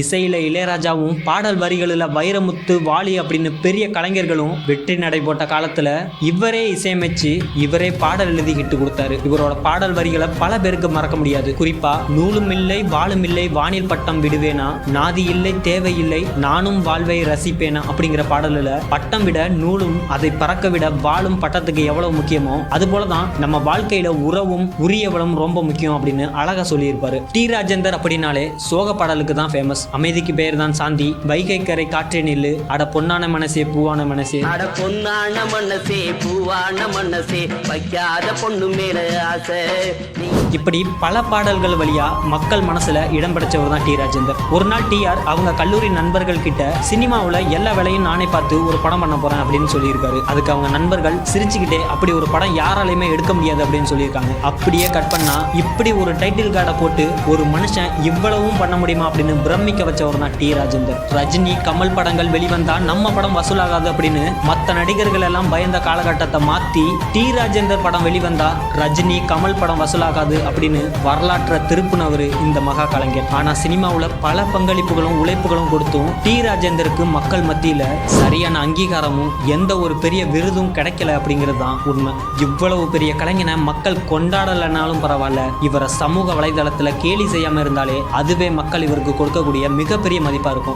இசையில் இளையராஜாவும் பாடல் வரிகளில் வைரமுத்து வாலி அப்படின்னு பெரிய கலைஞர்களும் வெற்றி நடை போட்ட காலத்தில் இவரே இசையமைச்சு இவரே பாடல் எழுதி ஹிட்டு கொடுத்தாரு. இவரோட பாடல் வரிகளை பல பேருக்கு மறக்க முடியாது. குறிப்பா நூலும் இல்லை வாழும் இல்லை வானில் பட்டம் விடுவேனா நாதி இல்லை தேவையில்லை நானும் வாழ்வை ரசிப்பேனா அப்படிங்கிற பாடலில் பட்டம் விட நூலும் அதை பறக்க விட வாழும் பட்டத்துக்கு எவ்வளவு முக்கியமோ அது போலதான் நம்ம வாழ்க்கையில உறவும் உரியவளும் ரொம்ப முக்கியம் அப்படின்னு அழகா சொல்லியிருப்பாரு. டி. ராஜேந்தர் அப்படின்னாலே சோக பாடலுக்கு தான் ஃபேமஸ் அமைதிக்கு பேர் தான் சாந்தி. வைகை கரை காற்றே நில்லு. அட பொன்னான மனசே பூவான மனசே. அட பொன்னான மனசே பூவான மனசே. வைக்காத பொண்ணு மேல ஆசை. இப்படி பல பாடல்கள் வழியா மக்கள் மனசுல இடம் பிடிச்சவர் தான் டி. ராஜேந்தர். ஒரு நாள் டிஆர் அவங்க கல்லூரி நண்பர்கள் கிட்ட சினிமாவுல எல்லா வேலையும் நானே பார்த்து ஒரு படம் பண்ண போறேன் அப்படின்னு சொல்லியிருக்காரு. அதுக்கு அவங்க நண்பர்கள் சிரிச்சுக்கிட்டே அப்படி ஒரு படம் யாராலையுமே எடுக்க முடியாது அப்படின்னு சொல்லியிருக்காங்க. அப்படியே கட் பண்ணா இப்படி ஒரு டைட்டில் கார்டை போட்டு ஒரு மனுஷன் இவ்வளவும் பண்ண முடியுமா அப்படின்னு பிரமிக்க வச்சவர் தான் டி ராஜேந்தர். ரஜினி கமல் படங்கள் வெளிவந்தா நம்ம படம் வசூலாகாது அப்படின்னு மற்ற நடிகர்கள் எல்லாம் பயந்த காலகட்டத்தை மாத்தி டி ராஜேந்தர் படம் வெளிவந்தா ரஜினி கமல் படம் வசூலாகாது அப்படின்னு வரலாற்றை திருப்புனவர் இந்த மகா கலைஞர். ஆனா சினிமாவுல பல பங்களிப்புகளும் உழைப்புகளும் கொடுத்தும் டி ராஜேந்தருக்கு மக்கள் மத்தியில சரியான அங்கீகாரமும் எந்த ஒரு பெரிய விருதும் கிடைக்கல அப்படிங்கிறது தான் உண்மை. இவ்வளவு பெரிய கலைஞனை மக்கள் கொண்டாடலைனாலும் பரவாயில்ல. இவரை சமூக வலைதளத்துல கேலி செய்யாம இருந்தாலே அதுவே மக்கள் இவருக்கு கொடுக்கக்கூடிய மிகப்பெரிய மதிப்பாக இருக்கும்.